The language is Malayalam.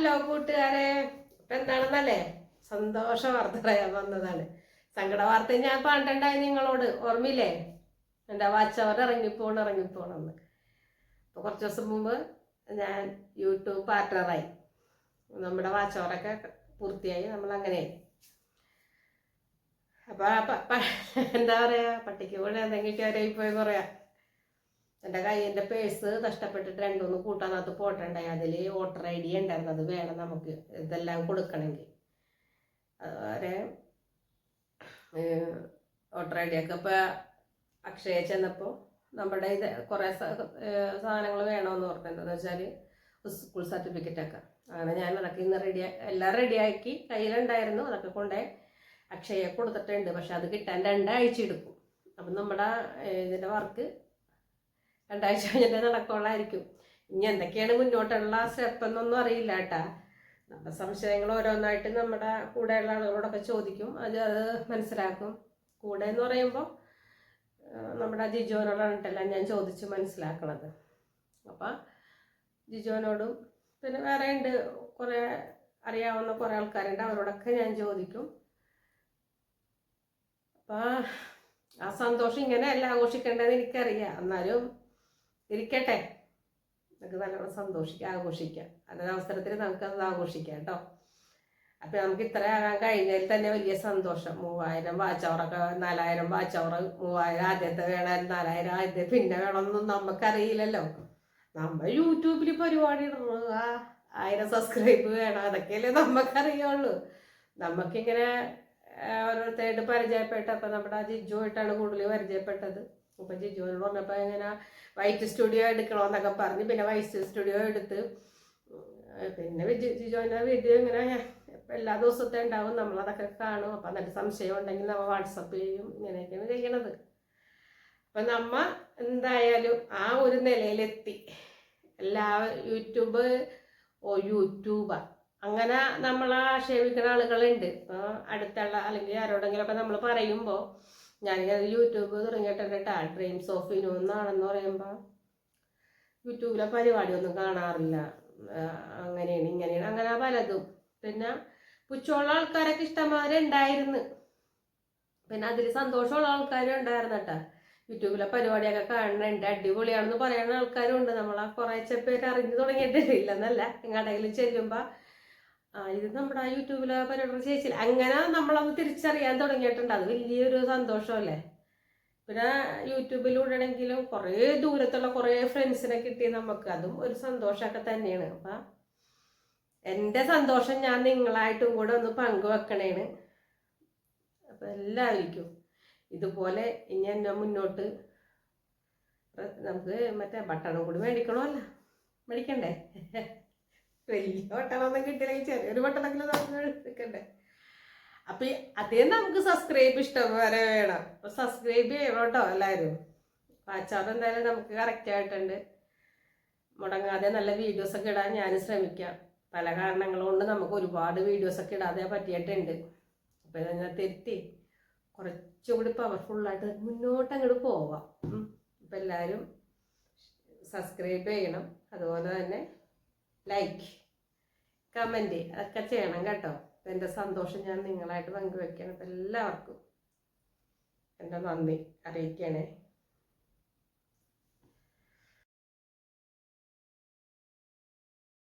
ഹലോ കൂട്ടുകാരെ. ഇപ്പൊ എന്താണെന്നല്ലേ? സന്തോഷ വാർത്ത പറയാൻ വന്നതാണ്. സങ്കട വാർത്ത ഞാൻ പണ്ടുണ്ടായി നിങ്ങളോട് ഓർമ്മയില്ലേ? എന്റെ വാച്ചവർ ഇറങ്ങിപ്പോണം ഇറങ്ങിപ്പോണെന്ന്. അപ്പോൾ കുറച്ച് ദിവസം മുമ്പ് ഞാൻ യൂട്യൂബ് പാർട്ട്ണറായി. നമ്മുടെ വാച്ചവറൊക്കെ പൂർത്തിയായി നമ്മൾ അങ്ങനെയായി അപ്പോൾ എന്താ പറയുക പട്ടിക്ക് പോലെ എന്തെങ്കിലും കിട്ടിയവരായി പോയി പറയാം. എന്റെ കയ്യിന്റെ പേഴ്സ് നഷ്ടപ്പെട്ടിട്ട് രണ്ടുമൂന്ന് കൂട്ടാനകത്ത് പോട്ടുണ്ടായി അതിൽ വോട്ടർ ഐ ഡി ഉണ്ടായിരുന്നു. അത് വേണം നമുക്ക് ഇതെല്ലാം കൊടുക്കണമെങ്കിൽ. അതുവരെ വോട്ടർ ഐ ഡി ഒക്കെ ഇപ്പോൾ അക്ഷയ ചെന്നപ്പോൾ നമ്മുടെ ഇത് കുറേ സാധനങ്ങൾ വേണമെന്ന് പറഞ്ഞത് എന്താണെന്ന് വെച്ചാൽ സ്കൂൾ സർട്ടിഫിക്കറ്റ് ഒക്കെ. അങ്ങനെ ഞാൻ അതൊക്കെ ഇന്ന് റെഡി എല്ലാം റെഡിയാക്കി കയ്യിലുണ്ടായിരുന്നു. അതൊക്കെ കൊണ്ടേ അക്ഷയ കൊടുത്തിട്ടുണ്ട്. പക്ഷെ അത് കിട്ടാൻ രണ്ടാഴ്ച എടുക്കും. അപ്പം നമ്മുടെ ഇതിന്റെ വർക്ക് രണ്ടാഴ്ച കഴിഞ്ഞിട്ട് നടക്കുള്ളായിരിക്കും ഇനി എന്തൊക്കെയാണ് മുന്നോട്ടുള്ള സ്റ്റെപ്പ് എന്നൊന്നും അറിയില്ല കേട്ടാ. നമ്മുടെ സംശയങ്ങൾ ഓരോന്നായിട്ട് നമ്മുടെ കൂടെയുള്ള ആളുകളോടൊക്കെ ചോദിക്കും. അത് അത് മനസ്സിലാക്കും. കൂടെ എന്ന് പറയുമ്പോൾ നമ്മുടെ ജിജോനോടാണിട്ടെല്ലാം ഞാൻ ചോദിച്ച് മനസ്സിലാക്കണത്. അപ്പം ജിജോനോടും പിന്നെ വേറെ ഉണ്ട്. കുറേ അറിയാവുന്ന കുറേ ആൾക്കാരുണ്ട്. അവരോടൊക്കെ ഞാൻ ചോദിക്കും. അപ്പം ആ സന്തോഷം ഇങ്ങനെയല്ല ആഘോഷിക്കേണ്ടതെന്ന് എനിക്കറിയാം. എന്നാലും ഇരിക്കട്ടെ. നമുക്ക് നല്ലോണം സന്തോഷിക്കാം ആഘോഷിക്കാം. അതൊരു അവസരത്തിൽ നമുക്ക് അത് ആഘോഷിക്കാം കേട്ടോ. അപ്പം നമുക്ക് ഇത്ര ആകാൻ കഴിഞ്ഞാൽ തന്നെ വലിയ സന്തോഷം. മൂവായിരം വാച്ചവറൊക്കെ നാലായിരം വാച്ചവറ് മൂവായിരം ആദ്യത്തെ വേണം നാലായിരം ആദ്യത്തെ പിന്നെ വേണമെന്നൊന്നും നമുക്കറിയില്ലല്ലോ. നമ്മൾ യൂട്യൂബിൽ പരിപാടി ഇടുന്നു. ആയിരം സബ്സ്ക്രൈബ് വേണം. അതൊക്കെയല്ലേ നമുക്കറിയുള്ളൂ. നമുക്കിങ്ങനെ ഓരോരുത്തരായിട്ട് പരിചയപ്പെട്ടപ്പോൾ നമ്മുടെ ആ ജിജുവായിട്ടാണ് കൂടുതൽ പരിചയപ്പെട്ടത്. അപ്പം ജിജുവിനോട് പറഞ്ഞപ്പോൾ ഇങ്ങനെ വൈറ്റ് സ്റ്റുഡിയോ എടുക്കണമെന്നൊക്കെ പറഞ്ഞ്. പിന്നെ വൈറ്റ് സ്റ്റുഡിയോ എടുത്ത് പിന്നെ ജിജോന്റെ വീഡിയോ ഇങ്ങനെ എല്ലാ ദിവസത്തെ ഉണ്ടാവും. നമ്മളതൊക്കെ കാണും. അപ്പം എന്നിട്ട് സംശയം ഉണ്ടെങ്കിൽ നമ്മൾ വാട്സപ്പ് ചെയ്യും. ഇങ്ങനെയൊക്കെയാണ് ചെയ്യണത്. അപ്പം നമ്മ എന്തായാലും ആ ഒരു നിലയിലെത്തി. എല്ലാ യൂട്യൂബ് ഓ യൂട്യൂബ. അങ്ങനെ നമ്മളെ ആക്ഷേപിക്കുന്ന ആളുകളുണ്ട്. ഇപ്പോൾ അടുത്തുള്ള അല്ലെങ്കിൽ ആരോടെങ്കിലും ആരോടെങ്കിലുമൊക്കെ നമ്മൾ പറയുമ്പോൾ ഞാൻ യൂട്യൂബ് തുടങ്ങിയിട്ടുണ്ട് ടാൽ ഡ്രീംസ് ഓഫ് ഇനു എന്നാണെന്ന് പറയുമ്പോൾ യൂട്യൂബിലെ പരിപാടിയൊന്നും കാണാറില്ല. അങ്ങനെയാണ് ഇങ്ങനെയാണ് അങ്ങനെ പലതും. പിന്നെ പുച്ചുള്ള ആൾക്കാരൊക്കെ ഇഷ്ടംമാതിരി ഉണ്ടായിരുന്നു. പിന്നെ അതിൽ സന്തോഷമുള്ള ആൾക്കാരും ഉണ്ടായിരുന്നു കേട്ടോ. യൂട്യൂബിലെ പരിപാടിയൊക്കെ കാണുന്നുണ്ട് അടിപൊളിയാണെന്ന് പറയുന്ന ആൾക്കാരും ഉണ്ട്. നമ്മളാ കുറേശ്ശെ പേര് അറിഞ്ഞു തുടങ്ങിയിട്ടില്ലെന്നല്ല കടയിൽ ചെല്ലുമ്പോൾ ആ ഇത് നമ്മുടെ ആ യൂട്യൂബിലെ പരിപാടി ചേച്ചി അങ്ങനെ നമ്മളത് തിരിച്ചറിയാൻ തുടങ്ങിയിട്ടുണ്ട്. അത് വലിയൊരു സന്തോഷമല്ലേ? പിന്നെ യൂട്യൂബിലൂടെ ആണെങ്കിലും കുറേ ദൂരത്തുള്ള കുറേ ഫ്രണ്ട്സിനെ കിട്ടി നമുക്ക്. അതും ഒരു സന്തോഷമൊക്കെ തന്നെയാണ്. അപ്പം എന്റെ സന്തോഷം ഞാൻ നിങ്ങളായിട്ടും കൂടെ ഒന്ന് പങ്കുവെക്കണേണ്. അപ്പം എല്ലാവർക്കും ഇതുപോലെ ഇനി എന്നെ മുന്നോട്ട് നമുക്ക് മറ്റേ ബട്ടണും കൂടി മേടിക്കണമല്ല. മേടിക്കണ്ടേ? വലിയ ബട്ടണൊന്നും കിട്ടില്ലെങ്കിൽ ചെറിയൊരു ബട്ടണെങ്കിലും നമുക്ക് എടുക്കണ്ടേ അപ്പൊ അതേ നമുക്ക് സബ്സ്ക്രൈബ് ഇഷ്ടം വരെ വേണം. അപ്പൊ സബ്സ്ക്രൈബ് ചെയ്യണം കേട്ടോ എല്ലാവരും അച്ചാർ എന്തായാലും നമുക്ക് കറക്റ്റ് ആയിട്ടുണ്ട്. മുടങ്ങാതെ നല്ല വീഡിയോസ് ഒക്കെ ഇടാൻ ഞാൻ ശ്രമിക്കാം. പല കാരണങ്ങൾ കൊണ്ട് നമുക്ക് ഒരുപാട് വീഡിയോസ് ഒക്കെ ഇടാതെ പറ്റിയിട്ടുണ്ട്. അപ്പൊ ഇതിനെ തിരുത്തി കുറച്ചുകൂടി പവർഫുള്ളായിട്ട് മുന്നോട്ട് അങ്ങോട്ട് പോവാം. അപ്പൊ എല്ലാവരും സബ്സ്ക്രൈബ് ചെയ്യണം. അതുപോലെ തന്നെ ലൈക്ക് കമന്റ് അതൊക്കെ ചെയ്യണം കേട്ടോ. എന്റെ സന്തോഷം ഞാൻ നിങ്ങളായിട്ട് പങ്കുവെക്കണം അപ്പം എല്ലാവർക്കും എന്റെ നന്ദി. അറിയിക്കണേ